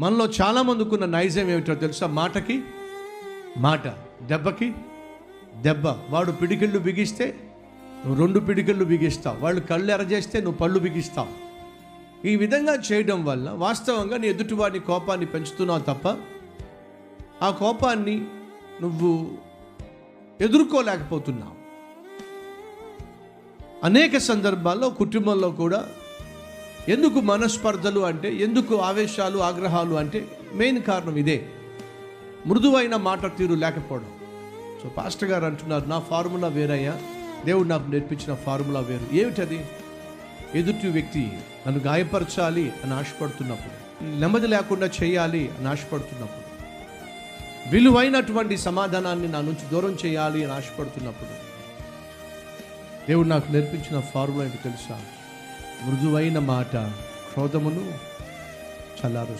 మనలో చాలా ఉన్న నైజం ఏమిటో తెలుసా? మాటకి మాట దెబ్బకి దెబ్బ. వాడు పిడికిళ్ళు బిగిస్తే నువ్వు రెండు పిడికిళ్ళు బిగిస్తావు. వాళ్ళు కళ్ళు ఎరజేస్తే నువ్వు పళ్ళు బిగిస్తావు. ఈ విధంగా చేయడం వల్ల వాస్తవంగా నీ ఎదుటివాడి కోపాన్ని పెంచుతున్నావు తప్ప ఆ కోపాన్ని నువ్వు ఎదుర్కోలేకపోతున్నావు. అనేక సందర్భాల్లో కుటుంబంలో కూడా ఎందుకు మనస్పర్ధలు అంటే ఎందుకు ఆవేశాలు ఆగ్రహాలు అంటే మెయిన్ కారణం ఇదే. మృదువైన మాట తీరు లేకపోవడం. సో పాస్టర్ గారు అంటున్నారు నా ఫార్ములా వేరయ్యా. దేవుడు నాకు నేర్పించిన ఫార్ములా వేరు. ఏమిటది? ఎదుటి వ్యక్తి నన్ను గాయపరచాలి అని ఆశపడుతున్నప్పుడు నెమ్మది లేకుండా చేయాలి అని ఆశపడుతున్నప్పుడు విలువైనటువంటి సమాధానాన్ని నా నుంచి దూరం చేయాలి అని ఆశపడుతున్నప్పుడు దేవుడు నాకు నేర్పించిన ఫార్ములా ఏంటి తెలుసా? మృదువైన మాట క్రోధమును చల్లారు.